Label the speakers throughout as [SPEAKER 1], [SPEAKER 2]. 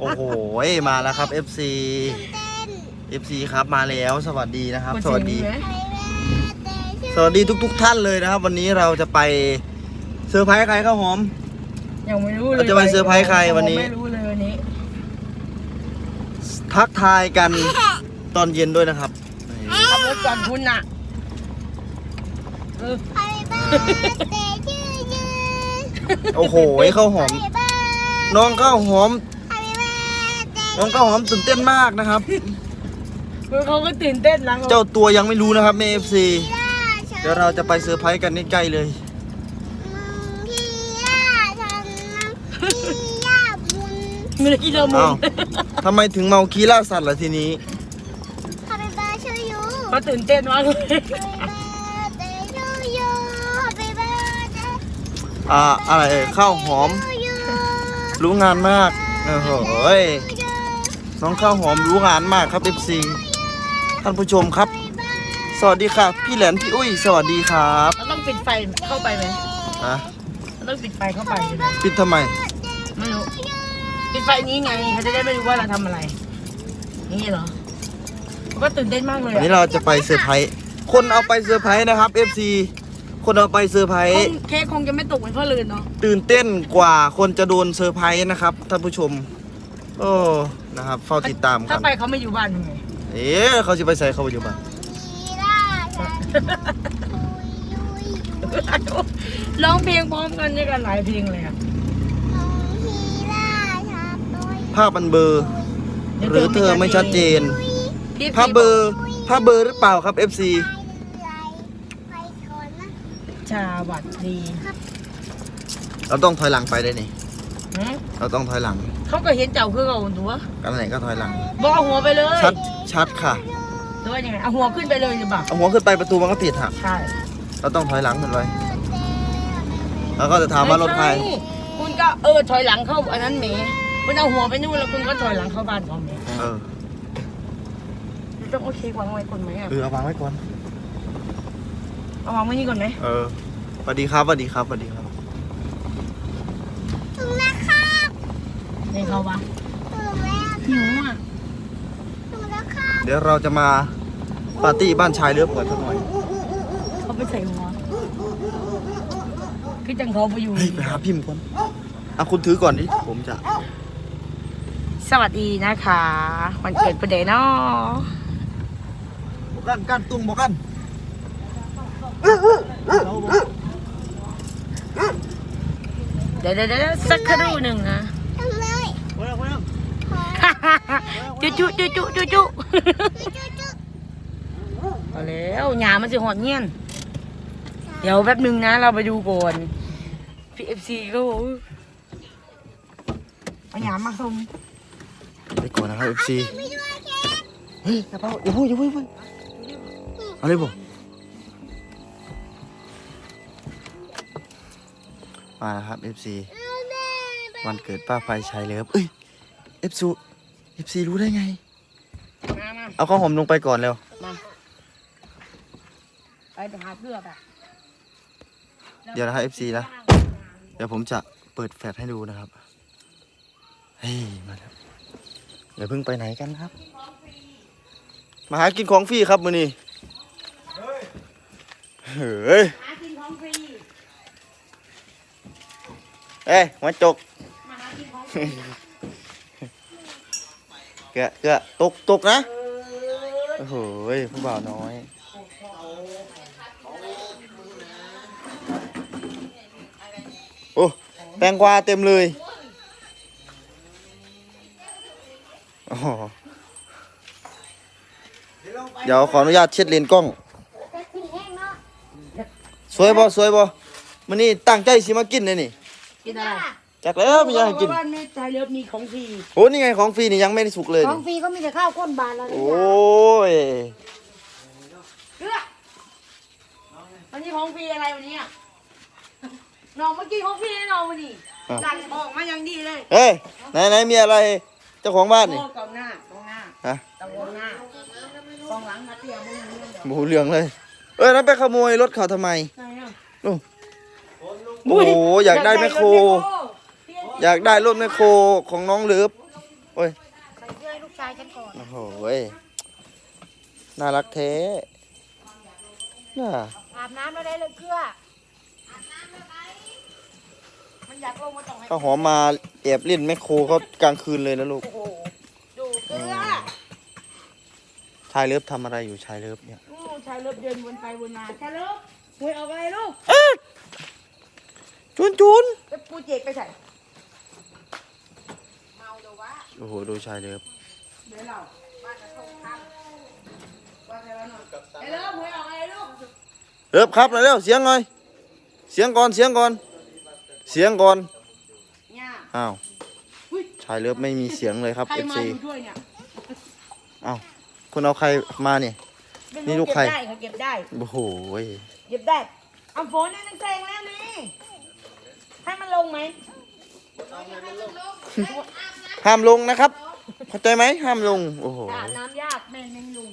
[SPEAKER 1] โอ้โหมาแล้วครับ FC FC ครับมาแล้วสวัสดีนะครับ สวัสดี
[SPEAKER 2] ไหม
[SPEAKER 1] สวัสดีทุก ๆ ท่านเลยนะครับ วันนี้เราจะไปเซอร์ไพรส์ใครข้าวหอม
[SPEAKER 2] ยังไม่รู้เลย
[SPEAKER 1] เราจะไปเซอร์ไพรส์ใครวันนี้
[SPEAKER 2] ไม่รู้เลยวันนี้
[SPEAKER 1] ทักทายกันตอนเย็นด้วยนะครับนี่
[SPEAKER 2] ขับรถก่อนคุณน่ะเออ
[SPEAKER 1] โอ้โหข้าวหอม น้องข้าวหอม น้องข้าวหอมตื่นเต้นมากนะครับ
[SPEAKER 2] คือเขาก็ตื่นเต้นนะ
[SPEAKER 1] เจ้าตัวยังไม่รู้นะครับแม่ FC เดี๋ยวเราจะไปเซอร์ไพรส์กันใกล้ๆเลย
[SPEAKER 2] มีอะไรกินละมุ
[SPEAKER 1] อ้านวทำไมถึงเมาคีล่าสัตว์ล่ะทีนี้
[SPEAKER 2] เขาตื่นเต้นมากเลย
[SPEAKER 1] อ่าอะไรเอ่ยข้าวหอมรู้งานมากโอ้โหย น้องข้าวหอมรู้งานมากครับ FC ท่านผู้ชมครับ สวัสดีค่ะ พี่แหลนพี่อุ้ย สวัสดีครับ
[SPEAKER 2] เราต้องปิดไฟเข้าไปไหม
[SPEAKER 1] อะ
[SPEAKER 2] เราต้องปิดไฟเข้าไปใช่ไหม
[SPEAKER 1] ปิดทำไม
[SPEAKER 2] ไม่รู้ปิดไฟนี้ไงเขาจะได้ไม่รู้ว่าเราทำอะไร นี่เหรอเขาก็ตื่นเต้นมากเลย
[SPEAKER 1] วันนี้เราจะไปเซอร์ไพรส์คนเอาไปเซอร์ไพรส์นะครับ FC คนเอาไปเซอร์ไพร
[SPEAKER 2] ค
[SPEAKER 1] ส์
[SPEAKER 2] งเค้กคงจะไม่ตกเหมือนพ่อลืนเนาะ
[SPEAKER 1] ตื่นเต้นกว่าคนจะโดนเซอร์ไพรส์นะครับท่านผู้ชมโอ้นะครับเฝ้าติดตามกั
[SPEAKER 2] ถ้านไปเขาไม่อยู่บ้านทำไง
[SPEAKER 1] เอ๊ะเขาจะไปใส่เขาไปอยู่บ้าน
[SPEAKER 2] ร้องเพลงพร้อมกันด้วยกันหลายเพลงเลยอะ
[SPEAKER 1] ภาพมันเบลอร์หรือเธอไม่ชัดเจน
[SPEAKER 2] พี่
[SPEAKER 1] ภาพเบลอร์ภาพเบลอร์หรือเปล่าครับ FC
[SPEAKER 2] ชาวัดดี
[SPEAKER 1] เราต้องถอยหลังไปได้นี่
[SPEAKER 2] หืม
[SPEAKER 1] เราต้องถอยหลัง
[SPEAKER 2] เขาก็เห็นเจ้าคือเขาตัว
[SPEAKER 1] กันไหนก็ถอยหลัง
[SPEAKER 2] บอกเอาหัวไปเลย
[SPEAKER 1] ชัดชัดค่ะ
[SPEAKER 2] หรือว่ายังไงเอาหัวขึ้นไปเลยหรือเปล่า
[SPEAKER 1] เอาหัวขึ้นไปประตูมันก็ติดฮะ
[SPEAKER 2] ใช่
[SPEAKER 1] เราต้องถอยหลังขึ้นไปแล้วก็จะถามว่ารถใคร
[SPEAKER 2] ไม่ช่คุณก็เออถอยหลังเข้าอันนั้นเมคุณเอาหัวไปนู่นแล้วคุณก็ถอยหลังเข้าบ้านเขาเม
[SPEAKER 1] เออ
[SPEAKER 2] ต้องโอเควางไว้ก่อนไหมอะ
[SPEAKER 1] เออเอาวางไว้ก่อน
[SPEAKER 2] เอาวางไว้นี่ก่อนไหม
[SPEAKER 1] เออสวัสดีครับสวัสดีครับสวัสดีครับ
[SPEAKER 2] นี่เขาปะหิวอะ
[SPEAKER 1] เดี๋ยวเราจะมาปาร์ตี้บ้านชายเลือเปิดสักหน่อย
[SPEAKER 2] เขาไปใส่หัวคือจังเขาไปอยู่
[SPEAKER 1] เฮ้ยไปหาพิมพ์ก่อนอะคุณถือก่อนดิผมจะ
[SPEAKER 2] สวัสดีนะคะ วันเกิดประเดย์เนาะ
[SPEAKER 1] บอกกันกันตุ้งบอกกัน
[SPEAKER 2] เดี๋ยวเดี๋ยวเดี๋ยวสักครู่หนึ่งนะจุจุจุจุจุจุเอาแล้วหยามันจะหอดเงี้ยนเดี๋ยวแป๊บหนึงนะ เราไปดูก่อนพีเอฟซีก็บอกว่าเอาหยามาส่ง
[SPEAKER 1] ไปก่อนนะครับ FC เฮ้ยอย่าเพิ่งอย่าพูดอย่าพูดอย่าพูดเอะไรบ มาแล้วครับ FC วันเกิดป้าไฟชายเลิฟเอ้ย FC FC รู้ได้ไง
[SPEAKER 2] มามา
[SPEAKER 1] เอาข้าวหอมลงไปก่อนเร็ว
[SPEAKER 2] มาไปไปหาเพื่อไป
[SPEAKER 1] เดี๋ยวนะครับ FC นะ เดี๋ยวผมจะเปิดแฟลชให้ดูนะครับ เฮ้ย มาแล้วอย่าเพิ่งไปไหนกันครับ มาหากินของฟรีครับมือนี้เฮ้ย
[SPEAKER 2] หากินของฟรี
[SPEAKER 1] เอ้ยหัวจก
[SPEAKER 2] มาหากินของฟรี
[SPEAKER 1] เกะเกะตกตกนะ โอ้โหผู้บ่าวน้อยโอ้แตงกวาเต็มเลยโอ้เดี๋ยวขออนุญาตเช็ดเลนกล้อง สวยบ่สวยบ่มันนี่ตั้งใจสิมากินเลยนี่
[SPEAKER 2] กินอะไร
[SPEAKER 1] จักแล้วมีอะไรกิน
[SPEAKER 2] บ้านแม่ชายเลิฟมีของฟรี
[SPEAKER 1] โอ้นี่ไงของฟรีนี่ยังไม่ได้สุกเลย
[SPEAKER 3] ขอ
[SPEAKER 1] นี่
[SPEAKER 3] งฟรีก็มีแต่ข้าวข้นบาทแล้ว
[SPEAKER 1] โอ้ย
[SPEAKER 2] เกลือวันนี้ของฟรีอะไรวันนี้อะน้องเมื่อกี้ของฟรีแน่นอนวันนี้
[SPEAKER 1] อะ
[SPEAKER 2] หลังออกมาอย่างดีเลย
[SPEAKER 1] เฮ้ยไหนไหนมีอะไรเจ้าของบ้านนี่
[SPEAKER 2] โอ้กองหน้ากองหน้า
[SPEAKER 1] ฮะ
[SPEAKER 2] ตะวงหน้ากองหลังมาเตี้ยมึงมึง
[SPEAKER 1] หมูเหลืองเลย เอ้ยนั่นไปขโมยรถเขาทำไม
[SPEAKER 2] ไหนอะ
[SPEAKER 1] โอ้ โอ้โหอยากได้แมคโคร อยากได้รถแมคโครของน้องเลิฟโอ้ย
[SPEAKER 2] ใส่เสื้อให้ลูกชายฉันก่อน
[SPEAKER 1] โอ้โหเว้ยน่ารักแท้น่า
[SPEAKER 2] อาบน้ำแล้วได้เลยเกลือมันอยากลงมาต้องให้
[SPEAKER 1] ข้าวหอมมาแอบเล่นแมคโครเขากลางคืนเลยนะลูก
[SPEAKER 2] โอ้โหดูเกลือ
[SPEAKER 1] ชายเลิฟทำอะไรอยู่ชายเลิฟเนี่ย
[SPEAKER 2] อู้ชายเลิฟเดินวนไปวนมาชายเลิฟหวยออกอะไรลูก
[SPEAKER 1] จุนจุน
[SPEAKER 2] แล้วปูเจกไปใส่เมาเดี๋ยววะ
[SPEAKER 1] โอ้โหดูชายเลิฟ
[SPEAKER 2] เดี๋ยวเราบ้านจะส่งข้ามว่าแต่ละหน่อยชายเลิฟหวยออกอะไรลูก
[SPEAKER 1] เลิฟครับเร็วๆเสียงหน่อยเสียงก่อนเสียงก่อน เสียงก่อน
[SPEAKER 2] เนี่ย
[SPEAKER 1] อ้าว
[SPEAKER 2] อุ๊ย
[SPEAKER 1] ชายเลิฟไม่มีเสียงเลยครับ
[SPEAKER 2] ใครมา
[SPEAKER 1] FC
[SPEAKER 2] อยู่ด้วยเนี่ย
[SPEAKER 1] อ้าวคุณเอาใครมาเนี่ย
[SPEAKER 2] ไม่
[SPEAKER 1] นี่
[SPEAKER 2] รู้
[SPEAKER 1] ลูกใคร
[SPEAKER 2] เก็บได้เขาเก็บได้
[SPEAKER 1] โอ้โหย
[SPEAKER 2] เก็บได้เอาฝนนั่นแซงแล้วนี่ ให้มันลงไหม
[SPEAKER 1] ห้ามลงนะครับ เข้าใจไหมห้ามลง โอ้โห
[SPEAKER 2] อาบน้ำยากแม่ไม่ลง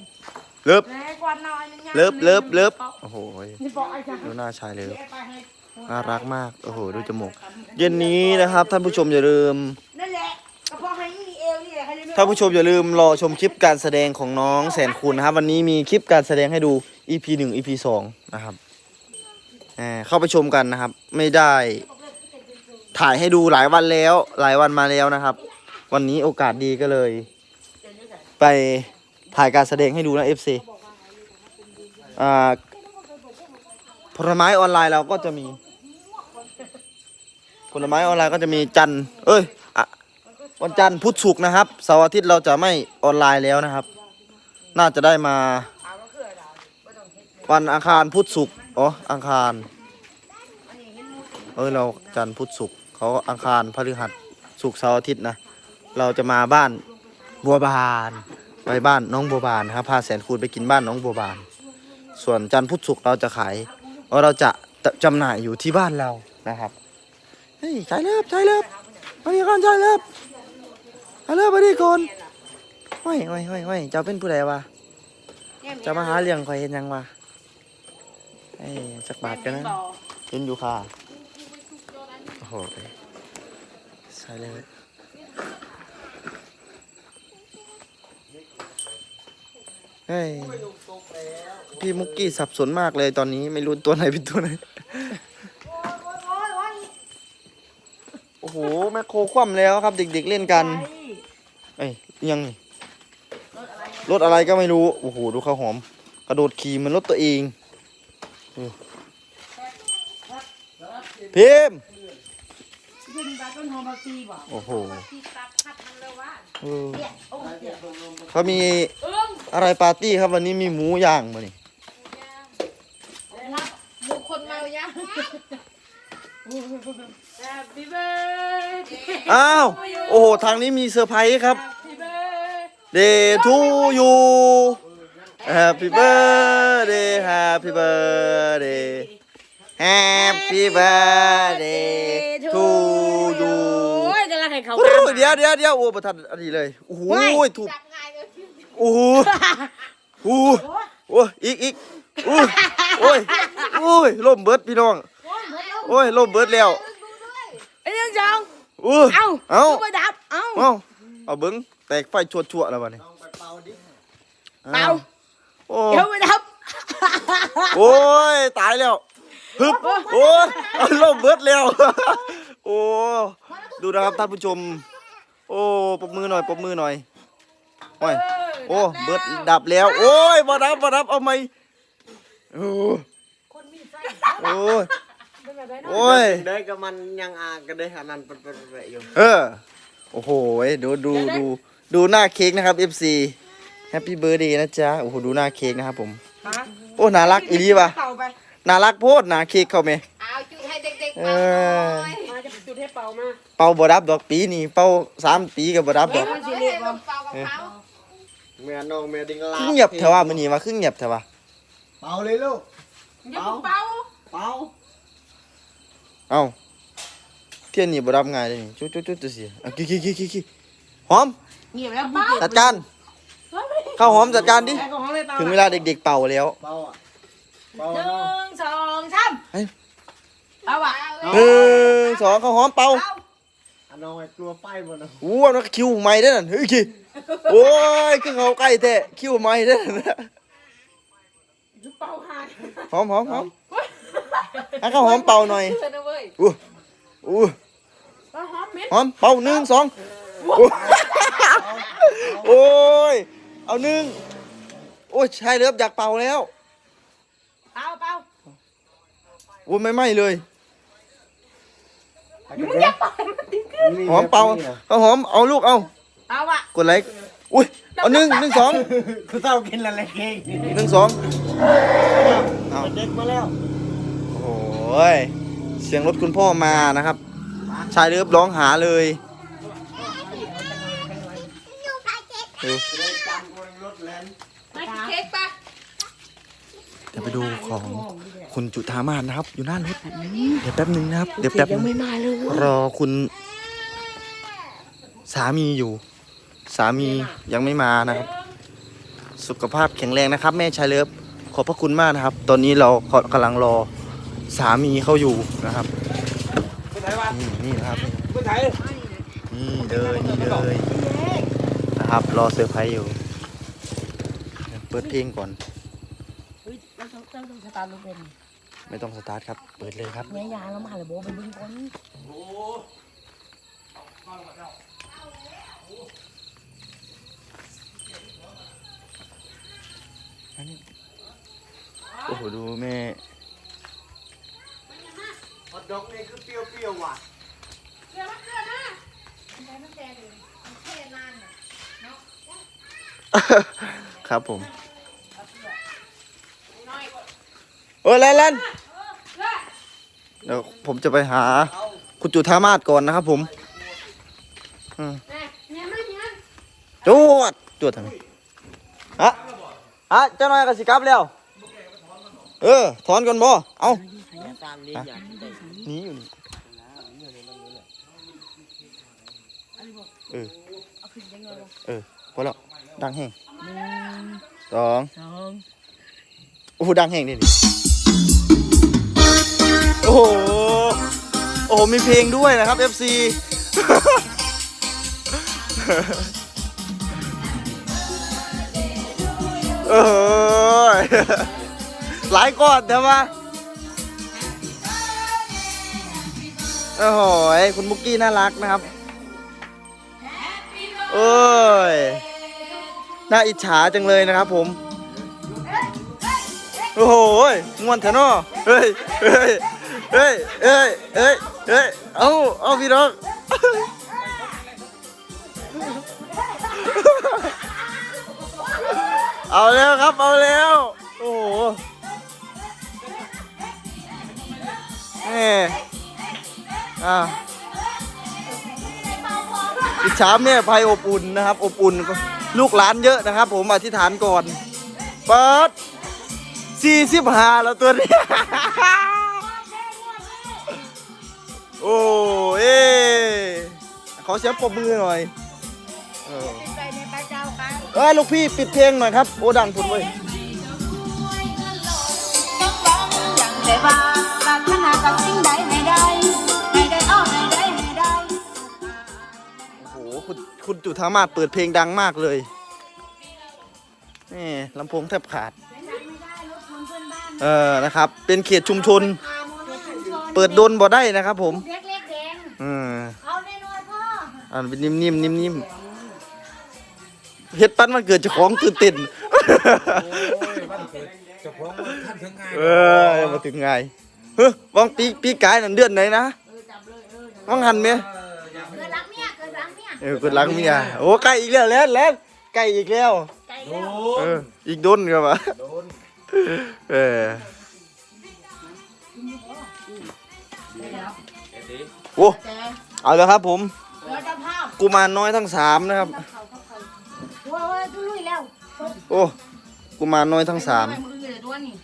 [SPEAKER 1] เลิฟ
[SPEAKER 2] แม่กวาดน้อยนึงยาก
[SPEAKER 1] เลิฟ เลิฟ เลิฟ โอ้โหย
[SPEAKER 2] นี่บอกไอ้จ้ะ
[SPEAKER 1] ดูหน้าชายเลิฟ
[SPEAKER 2] เอาไปให้
[SPEAKER 1] น่ารักมาก โอ้โห ดูจมูก เย็นนี้นะครับ ท่านผู้ชมอย่าลืม
[SPEAKER 2] นั่นแหละกระเพาะให้มีเอวนี่แหละใครจะไม่
[SPEAKER 1] ท่านผู้ชมอย่าลืมรอชมคลิปการแสดงของน้องแสนคุณนะครับ วันนี้มีคลิปการแสดงให้ดู EP 1 EP 2นะครับเอ่อเข้าไปชมกันนะครับ ไม่ได้ ถ่ายให้ดูหลายวันแล้ว หลายวันมาแล้วนะครับ วันนี้โอกาสดีก็เลย ไปถ่ายการแสดงให้ดูนะ FC อ่าผลไม้ออนไลน์เราก็จะมี ผลไม้ออนไลน์ก็จะมีจันเอ้ยอวันจันทร์พุธศุกร์นะครับเสาร์อาทิตย์เราจะไม่ออนไลน์แล้วนะครับ น่าจะได้มา
[SPEAKER 2] วั
[SPEAKER 1] นอังคารพุธศุกร์อ๋ออังคาร
[SPEAKER 2] เห็นมูสิ
[SPEAKER 1] เอ้ยเราจันทร์พุธศุกร์ เขาอังคารพฤหัสศุกร์เสาร์อาทิตย์นะ เราจะมาบ้านบัวบาน ไปบ้านน้องบัวบานครับพาแสนคูณไปกินบ้านน้องบัวบาน ส่วนจันทร์พุธศุกร์เราจะขายเอ้ยเราจะจำหน่ายอยู่ที่บ้านเรานะครับเฮ้ยใช่เลิฟใช่เลิฟไปดีก่อนใช่เลิฟใช่เลิฟไปดีก่อนห้อยห้อยห้อยห้อยเจ้าเป็นผู้ใดวะจะมาหาเรื่องข่อยเห็นยังวะไอ้จักบาทกันนะเห็นอยู่ค่ะ โอ้โหใช่เลยเฮ้ยพี่มุกกี้สับสนมากเลยตอนนี้ไม่รู้ตัวไหนเป็นตัวไหน โอ้โห แม่โคคว่ำแล้วครับ เด็กๆเล่นกัน เอ้ยยังรถอะไรก็ไม่รู้ โอ้โห ดูข้าวหอม กระโดดขี่มันรถตัวเองพิมพ์
[SPEAKER 2] ขึ้นไปต้นหอมมาตีบ่
[SPEAKER 1] โอ้โห
[SPEAKER 2] ตีตัดพัดมันเลยวะ
[SPEAKER 1] เออ
[SPEAKER 2] เนี่ยโอ้ยเนี่ย
[SPEAKER 1] เขามี
[SPEAKER 2] เอิ้ง
[SPEAKER 1] อะไรปาร์ตี้ครับวันนี้มีหมูย่างมานี่
[SPEAKER 2] รับบุคคลเมายัง Happy birthday
[SPEAKER 1] อ้าว โอ้โห ทางนี้มีเซอร์ไพรส์ครับ
[SPEAKER 2] Happy birthday
[SPEAKER 1] Day to you Happy birthday Happy birthday Happy birthday to
[SPEAKER 2] เขา
[SPEAKER 1] โอ้ยเดี๋ยวเดี๋ยวเดี๋ยวโอ้ประทันอันนี้เลยโอ้โหถูกโอ้โหโอ้โหโอ้ยอีกอีกโอ้ยโอ้ยโอ้ยล่มเบิดพี่น้องโอ้ยล่มเบิดแล้ว
[SPEAKER 2] ไอ้ยังจัง
[SPEAKER 1] โอ้ย
[SPEAKER 2] เอ้า
[SPEAKER 1] เอ้า
[SPEAKER 2] ไปดับเอ้า
[SPEAKER 1] เอ้าเอาเบิ้งแตกไฟชั่วชั่วๆแล้ววะนี่
[SPEAKER 2] เป่า
[SPEAKER 1] โอ้
[SPEAKER 2] เดี๋ยวไปดับ
[SPEAKER 1] โอ้ยตายแล้วฮึบโอ้ยเอาล่มเบิดแล้วโอ้ ดูนะครับท่านผู้ชม โอ้ปรบมือหน่อยปรบมือหน่อยโอ้ยโอ้เบิดดับแล้ว โอ้ยบ่ดับบ่ดับเอาไหมโอ้
[SPEAKER 2] คนมีไส้
[SPEAKER 1] โอ้ย
[SPEAKER 2] เป็นแบบไหนเนาะ
[SPEAKER 1] โอ้ย
[SPEAKER 3] ได้กับมันยังอากันได้ขนาดเป็นเป็นอยู่
[SPEAKER 1] เออโอ้โหดูดูดูดูหน้าเค้กนะครับ FC Happy Birthday นะจ๊ะโอ้โหดูหน้าเค้กนะครับผม
[SPEAKER 2] ฮะ
[SPEAKER 1] โอ้น่ารักอีดีป่ะ
[SPEAKER 2] เป่าไป
[SPEAKER 1] น่ารักโพดหน้าเค้กเขาไหม
[SPEAKER 4] เอาจุดให้เด็กๆ
[SPEAKER 1] เอ
[SPEAKER 4] เป่าห
[SPEAKER 1] อ
[SPEAKER 4] น่อย
[SPEAKER 2] มาจะจุดให้เป่ามา
[SPEAKER 1] เป่าบ่ดับดอกปีนี่เป่าสามปีกับบ่ดับด
[SPEAKER 4] เฮ้
[SPEAKER 1] อยก
[SPEAKER 4] มันสิเรียกว่าเป่ากับเขา
[SPEAKER 3] เมียน้องเมียดิ้งลา
[SPEAKER 1] ครึ่งเงียบเถอะว่ามันนี่มาครึ่งเงียบเถอะว่า
[SPEAKER 3] เป่าเลยลูก
[SPEAKER 2] อย่าเพิ่งเป่า
[SPEAKER 3] เป่า
[SPEAKER 1] เอ้าเที่ยนนี่บ่ดับง่ายเลยนี่จุ๊จุ๊จุ๊จุ๊สิอะกี่กี่กี่กี่กี่หอม
[SPEAKER 2] เงียบแล้วเป่า
[SPEAKER 1] จัดการข้าวหอมจัดการดิ
[SPEAKER 2] แอลกอฮอล์เลยเป่า
[SPEAKER 1] ถึงเวลาเด็กๆเป่าแล้ว
[SPEAKER 3] เป่าอะเป่า
[SPEAKER 2] หนึ่
[SPEAKER 3] น้อง
[SPEAKER 2] งสองสาม
[SPEAKER 1] เฮ้ย
[SPEAKER 2] เอาว่ะ
[SPEAKER 1] หนึ่งสองข้าวหอมเป่า
[SPEAKER 2] เป่า
[SPEAKER 3] อน้องไอ้กลัวไฟหมดนะ
[SPEAKER 1] อู้อันนั้นคิวใหม่ได้อนั่นเฮ้ยคิโอ้ยคือเขาใกล้แท้คิวใหม่ได้อนั่นนะ
[SPEAKER 2] เป่าหาย
[SPEAKER 1] หอมหอมหอมให้ข้าวหอมเป่าหน่อย
[SPEAKER 2] เชื่อนะเว้ย
[SPEAKER 1] อู้อู้
[SPEAKER 2] เอาหอมเม็ด
[SPEAKER 1] หอมเป่าหนึ่งสองโอ้ยเอาหนึ่งโอ้ยชายเลิฟอยากเป่าแล้ว
[SPEAKER 2] เป่าเป่า
[SPEAKER 1] โอ้ยไม่ไหม้เลย
[SPEAKER 3] มึงอย่าเป่า
[SPEAKER 1] หอมเป่าเอาหอมเอาลูกเอา
[SPEAKER 2] เอาอะ
[SPEAKER 1] กดไลค์อุ้ยเอาหนึ่งหนึ่งสอง
[SPEAKER 3] คือเศร้ากินอะไรเก่ง
[SPEAKER 1] หนึ่งสองเอา
[SPEAKER 3] เด็กมาแล้ว
[SPEAKER 1] โอ้ยเสียงรถคุณพ่อมานะครับ ชายเลิฟร้องหาเลยดู
[SPEAKER 3] เลยจำคนรถแลน
[SPEAKER 4] มากินเค้กปะ
[SPEAKER 1] เดี๋ยวไปดูของคุณจุธามาศนะครับ อยู่หน้ารถเดี๋ยวแป๊บหนึงนะครับ เดี๋ยวแป๊บนึงรอคุณ สามีอยู่ สามียังไม่มานะครับ สุขภาพแข็งแรงนะครับ แม่ชายเลิฟขอบพระคุณมากนะครับ ตอนนี้เรากำลังรอสามีเขาอยู่นะครับนี่นี่นะครับนี่เลยนี่เลยนะครับ รอเซอร์ไพรส์อยู่เดี๋ยวเปิดเพลงก่อน
[SPEAKER 2] เฮ้ย เราต้องเราต้องสตาร์ทรถเป็น
[SPEAKER 1] ไม่ต้องสตาร์ทครับ เปิดเลยครับ
[SPEAKER 2] แม่ยายเรามาเลยโบไปบึงก่อน
[SPEAKER 1] โอ้โห ดูแม่
[SPEAKER 3] ฮอตดอกนี่คือเปรี้ยวๆว่ะ
[SPEAKER 4] เดี๋ยวมันเกิดนะเดี๋ยวมันแดงเลยมันเท่นานน่ะ
[SPEAKER 1] ครับผม
[SPEAKER 4] น้อย
[SPEAKER 1] เออแลนแลน
[SPEAKER 4] เลิก
[SPEAKER 1] เดี๋ยวผมจะไปหา คุณจุธามาศก่อนนะครับ ผมอืม
[SPEAKER 4] แม่เนี่ยมันเนี่ย
[SPEAKER 1] จวดจวดทางนี้ฮะฮะเจ้าหน่อยกับสิกลับแล้ว เออ ถอนก่อนบ่เอาฮะหนีอยู่นี่เออ
[SPEAKER 2] เอาขึ้นยังไงวะ
[SPEAKER 1] เออพอแล้วดังแห้ง
[SPEAKER 2] หนึ่ง
[SPEAKER 1] สอง
[SPEAKER 2] สอง
[SPEAKER 1] โอ้โหดังแห้งดิดิ โอ้โห โอ้โห มีเพลงด้วยนะครับ FC เออหลายก่อนแต่ว่าโอ้โหคุณมุกกี้น่ารักนะครับเอ้ย น่าอิจฉาจังเลยนะครับผม โอ้โหมวนเถอะเนาะเฮ้ย เฮ้ย เฮ้ยเฮ้ยเฮ้ยเฮ้ยเอาเอาพี่น้องเอาแล้วครับเอาแล้ว โอ้โหแหม่อ่าอิจฉาแม่ภัยอบอุ่นนะครับ อบอุ่นลูกหลานเยอะนะครับ ผมอธิษฐานก่อนเปิดสี่สิบห้าแล้วตัวนี้ โอ้เอ้ขอเสียงปรบมือหน่อยเออ
[SPEAKER 2] ไปในพระเจ้าค่ะ
[SPEAKER 1] เอ้ยลูกพี่ปิดเพลงหน่อยครับ โอ้ดังผุนเว้ย
[SPEAKER 2] ต้องร้องอย่างไรบ้างปรารถนากับสิ่งใดให้ได้ให้ได้อ้อให้ได้ให้ได้
[SPEAKER 1] โอ้โหคุณคุณจุธามาศเปิดเพลงดังมากเลยนี่ลำโพงแทบขาดเออนะครับ เป็นเขตชุมชน เปิดโดนบ่ได้นะครับผม
[SPEAKER 4] เล็กเล็กแดง
[SPEAKER 1] อืม
[SPEAKER 4] เอาแน่นอนพ่อ
[SPEAKER 1] อ่านเป็นนิ่มๆนิ่มๆเฮ็ดปั้นมันเกิดเจากของตื่นเต้น
[SPEAKER 3] จะพ้องท่านถึงงาน
[SPEAKER 1] เออยังมาถึงไงเฮ้ยวังปีปีกายนั่นเดือนไหนนะวังหันไหม
[SPEAKER 4] เกิดรักเนี่ยเกิดรักเนี่ย
[SPEAKER 1] เออกดหลังเมียโอ้ใกล้อีกแล้วแล้วแล้วใกล้อีกแล้ว
[SPEAKER 4] ใจ
[SPEAKER 3] โด
[SPEAKER 4] แล้ว
[SPEAKER 1] เอออีกโดนครับวะ
[SPEAKER 3] โดน
[SPEAKER 1] เออ โอ้
[SPEAKER 2] แต่
[SPEAKER 1] เอาแล้วครับผม
[SPEAKER 2] เราจะภาพ
[SPEAKER 1] กุมารน้อยทั้งสามนะครับ
[SPEAKER 4] โอ้ยทุลุยแล้ว
[SPEAKER 1] โอ้กุมารน้อยทั้งสาม
[SPEAKER 2] ไปมือเลยตัวนี่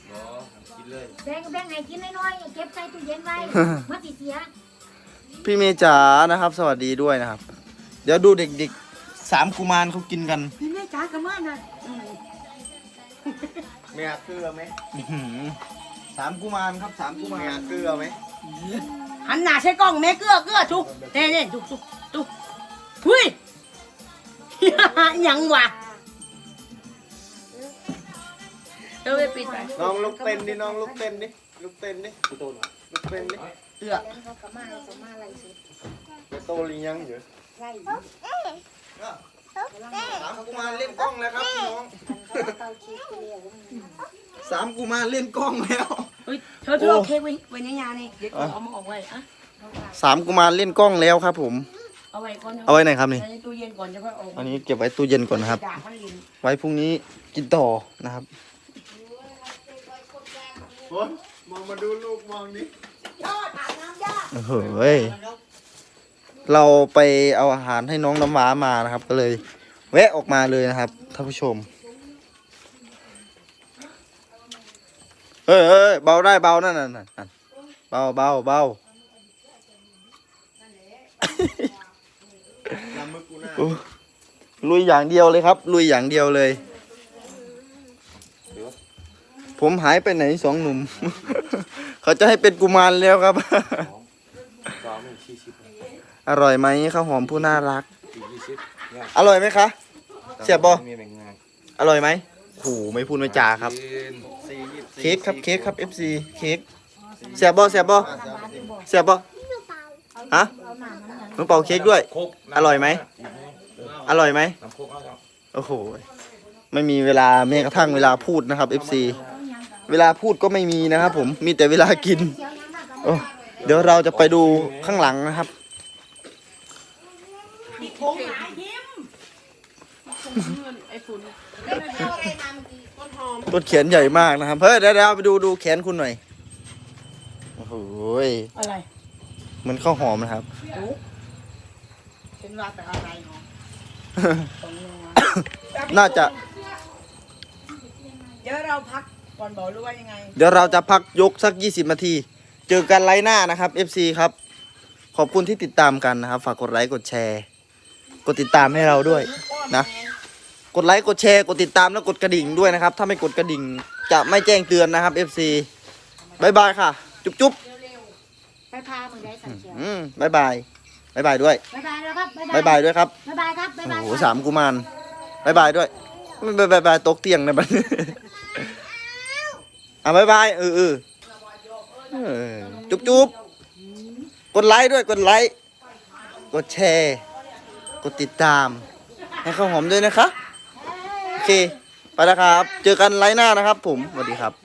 [SPEAKER 4] แบ่งแบ่งให้กินน้อยๆเก็บใส่ตู้เย็นไว้มันสิเสีย
[SPEAKER 1] พี่เมย์จ๋านะครับ สวัสดีด้วยนะครับ เดี๋ยวดูเด็กๆสามกุมารเขากินกัน
[SPEAKER 2] พี่แม่จ้ากันมานะ
[SPEAKER 3] แม่เกลือไหม
[SPEAKER 1] อื้อหือสามกุมารครับสามกุมา
[SPEAKER 3] แม่
[SPEAKER 1] ร
[SPEAKER 3] เกลือไหม
[SPEAKER 2] หันหน้าใช้กล้องแม่เกลือเกลือทุกเน่เน่ทุกทุกตุ๊หุ้ยยังวะเดี๋ยวไปปิดไป
[SPEAKER 3] น้องลุกเต้นดิน้องลุกเต้นดิลุกเต้นดิลุกเต้นดิ
[SPEAKER 2] เอือ
[SPEAKER 4] เขาก็มาเขามาอะไรสิ
[SPEAKER 3] ไปโตหรือยังอยู่
[SPEAKER 4] ไล่
[SPEAKER 1] สามกุมารเล่นกล้องแล้วครับพี่น้อง
[SPEAKER 4] เขาเตาคิดไปเรียก
[SPEAKER 1] สามกุมารเล่นกล้องแล้ว
[SPEAKER 2] เฮ้ยเธอเธอเอาเค้กไว้ไว้ในยานี่เดี๋ยวเอามาออกไว้อะ
[SPEAKER 1] สามกุมารเล่นกล้องแล้วครับ ผม
[SPEAKER 2] เอาไว้ก่อน
[SPEAKER 1] เอาไว้ไหนครับนี่
[SPEAKER 2] ในตู้เย็นก่อนจะค่อยออก
[SPEAKER 1] อันนี้เก็บไว้ตู้เย็นก่อนนะครับ
[SPEAKER 2] จากมันลิน
[SPEAKER 1] ไว้พรุ่งนี้กินต่อนะครับ
[SPEAKER 3] โอ้ยมองมาดูลูกมองดิ
[SPEAKER 1] โอ้โหเว้ย เราไปเอาอาหารให้น้องน้ำหวามานะครับ ก็เลย แวะออกมาเลยนะครับท่านผู้ชม ฮ้ยเฮ้ยเบาได้เบานั่นน่ะนั่นนั่นเบาเบาเบา
[SPEAKER 3] ลำมือกูหน้า
[SPEAKER 1] โอ้ลุยอย่างเดียวเลยครับ ลุยอย่างเดียวเลย ผมหายไปไหนสองหนุ่ม เขาจะให้เป็นกุมารแล้วครับ
[SPEAKER 3] สองหนึ่งสี่สิบ
[SPEAKER 1] อร่อยไหมข้าวหอมผู้น่ารัก
[SPEAKER 3] สี่ยี่สิบเนี่ย
[SPEAKER 1] อร่อยไหมคะ เสียบบ่
[SPEAKER 3] มีแบ่งงาน
[SPEAKER 1] อร่อยไหมโหไม่พูดไม่จาครับ
[SPEAKER 3] สี่ยี่สิบ
[SPEAKER 1] เค้กครับเค้กครับ FC เค้กเสียบบ่เสียบบ่เสียบบ่ฮะ
[SPEAKER 4] เอาหนามันนะ
[SPEAKER 1] น้องเป่าเค้กด้วย
[SPEAKER 3] โคก
[SPEAKER 1] อร่อยไหมอร่อยไหม
[SPEAKER 3] น้ำโคกเอาแล้ว
[SPEAKER 1] โอ้โหไม่มีเวลาแม้กระทั่งเวลาพูดนะครับ FC เวลาพูดก็ไม่มีนะครับผมมีแต่เวลากิน
[SPEAKER 4] เดี๋ยวยังมาก
[SPEAKER 1] โอ้เดี๋ยวเราจะไปดูข้างหลังนะครับ
[SPEAKER 2] พี่โค้งหายิ้มไอ้ฝุ่น ได้ไปเอาอะไรมาเมื่อกี้ต้นหอม
[SPEAKER 1] ต้นแขนใหญ่มากนะครับ เฮ้ยเดี๋ยวเดี๋ยวไปดูดูแขนคุณหน่อย โอ้โหย
[SPEAKER 2] อะไร
[SPEAKER 1] เหมือนข้าวหอมนะครับ
[SPEAKER 2] โอ้เป็นว่าแต่อะไรเนาะตรงนี้
[SPEAKER 1] น่าจะ
[SPEAKER 2] เดี๋ยวเราพักก่อนบอกหรือว่ายังไง
[SPEAKER 1] เดี๋ยวเราจะพักยกสัก 20นาที เจอกันไลน์หน้านะครับ FC ครับ ขอบคุณที่ติดตามกันนะครับ ฝากกดไลค์ กดแชร์ กดติดตามให้เราด้วย นะ กดไลค์กดแชร์กดติดตามแล้วกดกระดิ่งด้วยนะครับ ถ้าไม่กดกระดิ่งจะไม่แจ้งเตือนนะครับ FC บายบายค่ะ จุ๊บจุ๊บ
[SPEAKER 4] ไปพามือได้สั่งเชียว
[SPEAKER 1] อืมบายบายบายบายด้วย
[SPEAKER 4] บ๊ายบายแล้วครับ
[SPEAKER 1] บายบายด้วยครับ
[SPEAKER 4] บ๊ายบายครับบ๊าย
[SPEAKER 1] โอ้
[SPEAKER 4] บาย
[SPEAKER 1] โหสามกุมารบายบายด้วยบายบายบายตกเตียงนะบัดนี้อะบายบายเออเออเออจุ๊บจุ๊บกดไลค์ด้วยกดไลค์กดแชร์ กดติดตาม ให้ข้าวหอมด้วยนะคะโอ เค ไปแล้วครับ เจอกันไลน์หน้านะครับผม สวัสดีครับ